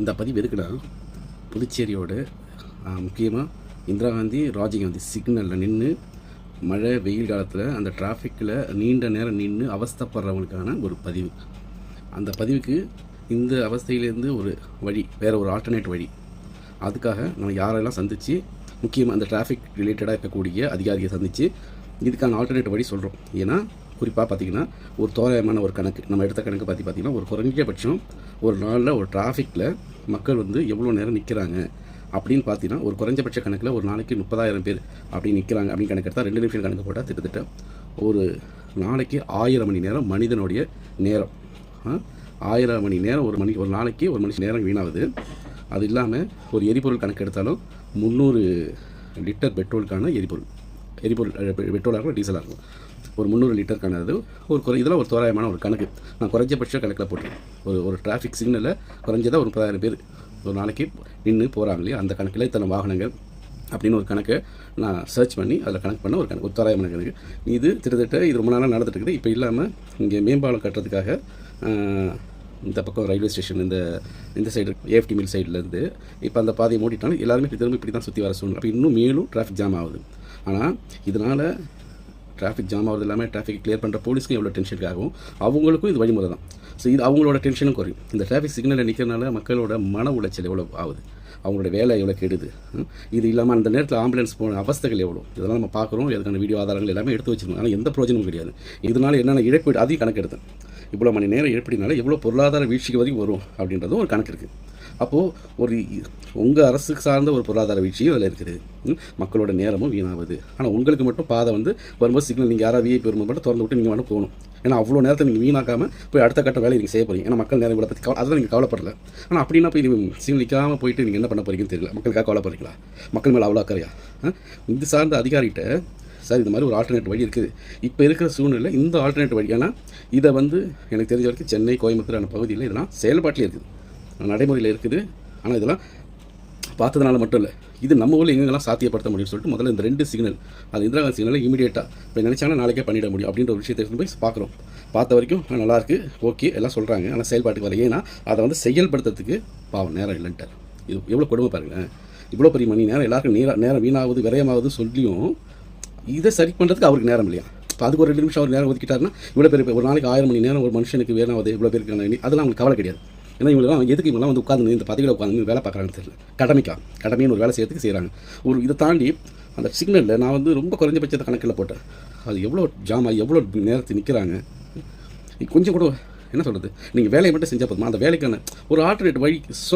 இந்த பதிவு எதுக்குன்னா புதுச்சேரியோட முக்கியமாக இந்திரா காந்தி ராஜீவ்காந்தி சிக்னலில் நின்று மழை வெயில் காலத்தில் அந்த டிராஃபிக்கில் நீண்ட நேரம் நின்று அவஸ்தைப்படுறவங்களுக்கான ஒரு பதிவு. அந்த பதிவுக்கு இந்த அவஸ்தையிலேருந்து ஒரு வழி வேறு ஒரு ஆல்டர்னேட் வழி. அதுக்காக நம்ம யாரெல்லாம் சந்தித்து முக்கியமாக அந்த டிராஃபிக் ரிலேட்டடாக இருக்கக்கூடிய அதிகாரியை சந்தித்து இதுக்கான ஆல்டர்னேட் வழி சொல்கிறோம் ஏன்னா குறிப்பாக பார்த்தீங்கன்னா ஒரு தோராயமான ஒரு கணக்கு நம்ம எடுத்த கணக்கு பார்த்து பார்த்தீங்கன்னா ஒரு குறைஞ்சபட்சம் ஒரு நாளில் ஒரு டிராஃபிக்கில் மக்கள் வந்து எவ்வளோ நேரம் நிற்கிறாங்க அப்படின்னு பார்த்தீங்கன்னா ஒரு குறைஞ்சபட்ச கணக்கில் ஒரு நாளைக்கு முப்பதாயிரம் பேர் அப்படி நிற்கிறாங்க அப்படின்னு கணக்கு எடுத்தால் ரெண்டு நிமிஷம் கணக்கு போட்டால் கிட்டத்தட்ட ஒரு நாளைக்கு ஆயிரம் மணி நேரம் மனிதனுடைய நேரம். ஆயிரம் மணி நேரம் ஒரு மணி ஒரு நாளைக்கு ஒரு மணி நேரம் வீணாகுது. அது இல்லாமல் ஒரு எரிபொருள் கணக்கு எடுத்தாலும் முந்நூறு லிட்டர் பெட்ரோலுக்கான எரிபொருள். எரிபொருள் பெட்ரோலாக இருக்கும் டீசலாக இருக்கும் ஒரு முந்நூறு லிட்டருக்கான இது ஒரு குறை இதெல்லாம் ஒரு தோராயமான ஒரு கணக்கு. நான் குறைஞ்சபட்ச கணக்கில் போட்டேன் ஒரு ஒரு டிராஃபிக் சிக்னலில் குறைஞ்சதாக ஒரு முப்பதாயிரம் பேர் ஒரு நாளைக்கு நின்று போகிறாங்க இல்லையா? அந்த கணக்கில் இத்தனை வாகனங்கள் அப்படின்னு ஒரு கணக்கை நான் சர்ச் பண்ணி அதில் கணக்கு பண்ண ஒரு கணக்கு ஒரு தோராயமான கணக்கு. இது கிட்டத்தட்ட இது ரொம்ப நாளாக நடந்துட்டு இருக்குது. இப்போ இல்லாமல் இங்கே மேம்பாலம் கட்டுறதுக்காக இந்த பக்கம் ரயில்வே ஸ்டேஷன் இந்த இந்த சைடு ஏஎஃப்டி மில் சைட்லேருந்து இப்போ அந்த பாதையை மூடிட்டாலும் எல்லாருமே திரும்ப இப்படி தான் சுற்றி வர சூழ்நிலை. அப்போ இன்னும் மேலும் டிராஃபிக் ஜாம் ஆகுது. ஆனால் இதனால் டிராஃபிக் ஜாம் ஆகிறது இல்லாமல் டிராஃபிக் கிளியர் பண்ணுற போலீஸ்க்கும் எவ்வளோ டென்ஷன் ஆகும் அவங்களுக்கும் இது வழிமுறை தான் ஸோ இது அவங்களோட டென்ஷனும் குறையும். இந்த டிராஃபிக் சிக்னலில் நிற்கிறனால மக்களோட மன உளைச்சல் எவ்வளோ ஆகுது? அவங்களோட வேலை எவ்வளோ கெடுது? இது இல்லாமல் அந்த நேரத்தில் ஆம்புலன்ஸ் போன அவஸ்தைகள் எவ்வளோ இதெல்லாம் நம்ம பார்க்குறோம். அதுக்கான வீடியோ ஆதாரங்கள் எல்லாமே எடுத்து வச்சிருக்கோம். ஆனால் எந்த பிரயோஜனமும் கிடையாது. இதனால் என்னென்ன இழப்பீடு அதையும் கணக்கு எடுத்தேன் இவ்வளோ மணி நேரம் இழப்பீடுனால எவ்வளோ பொருளாதார வீழ்ச்சிக்கு வரைக்கும் வரும் அப்படின்றதும் ஒரு கணக்கு இருக்குது அப்போது ஒரு உங்கள் அரசுக்கு சார்ந்த ஒரு பொருளாதார வீழ்ச்சியும் அதில் இருக்குது. மக்களோட நேரமும் வீணாகுது ஆனால் உங்களுக்கு மட்டும் பாதை வந்து வரும்போது சிக்னல் நீங்கள் யாராவது விஐபி வரும்போது மட்டும் திறந்து விட்டு நீங்கள் வேணும் போகணும். ஏன்னா அவ்வளோ நேரத்தை நீங்கள் வீணாக்காமல் போய் அடுத்த கட்ட வேலையை நீங்கள் செய்ய போகிறீங்க ஏன்னா மக்கள் நேரம் இவ்வளோ பற்றி கவலை நீங்கள் கவலைப்படல. ஆனால் அப்படின்னா போய் நீங்கள் சிக்னல் நிற்காமல் போயிட்டு நீங்கள் என்ன பண்ண போகிறீங்கன்னு தெரியல. மக்களுக்காக கவலைப்படுறீங்களா? மக்கள் மேலே அவ்வளோ அக்கறையா? இது சார்ந்த அதிகாரிகிட்ட சார் இது மாதிரி ஒரு ஆல்டர்னேட் வழி இருக்குது. இப்போ இருக்கிற சூழ்நிலை இந்த ஆல்டர்னேட் வழி ஏன்னா இதை வந்து எனக்கு தெரிஞ்ச வரைக்கும் சென்னை கோயம்புத்தூரான பகுதியில் இதெல்லாம் செயல்பாட்டில் இருக்குது. நடைமுறையில் இருக்குது. ஆனால் இதெல்லாம் பார்த்ததுனால மட்டும் இல்லை. இது நம்ம ஊரில் எங்கெல்லாம் சாத்தியப்படுத்த முடியும்னு சொல்லிட்டு முதல்ல இந்த ரெண்டு சிக்னல் அது இந்திரா காந்தி சிக்னலை இமீடியட்டாக இப்போ நினச்சாங்கன்னா நாளைக்கே பண்ணிட முடியும் அப்படின்ற ஒரு விஷயத்தை போய் பார்க்குறோம். பார்த்த வரைக்கும் நல்லாயிருக்கு ஓகே எல்லாம் சொல்கிறாங்க ஆனால் செயல்பாட்டுக்கு வர ஏன்னா அதை வந்து செயல்படுத்துறதுக்கு பாவம் நேரம் இல்லைன்ட்டார். இது எவ்வளோ கொடுமை பாருங்களேன் இவ்வளோ பெரிய மணி நேரம் எல்லாருக்கும் நேரம் நேரம் வீணாகுது விரயமாகுது சொல்லியும் இதை சரி பண்ணுறதுக்கு அவருக்கு நேரம் இல்லையா? இப்போ அதுக்கு ஒரு ரெண்டு நிமிஷம் அவர் நேரம் ஒதுக்கிட்டாருன்னா இவ்வளோ பேர் ஒரு நாளைக்கு ஆயிரம் மணி நேரம் ஒரு மனுஷனுக்கு வேணாவது இவ்வளோ பேருக்கு அதெல்லாம் அவங்களுக்கு கவலை கிடையாது. ஏன்னா இவங்களாம் எதுக்கு இவங்களாம் வந்து உட்காந்து இந்த பதவியில் உட்காந்து வேலை பார்க்குறாங்கன்னு தெரியல. கடமைக்கா. கடமைன்னு ஒரு வேலை செய்யறதுக்கு செய்கிறாங்க ஒரு இதை தாண்டி அந்த சிக்னலில் நான் வந்து ரொம்ப குறைஞ்சபட்சத்தை கணக்கில் போட்டேன். அது எவ்வளோ ஜாமா எவ்வளோ நேரத்தை நிற்கிறாங்க கொஞ்சம் கூட என்ன சொல்கிறது நீங்கள் வேலையை மட்டும் செஞ்சால் போதுமா? அந்த வேலைக்கான ஒரு ஆல்டர்னேட் வழி சொல்ல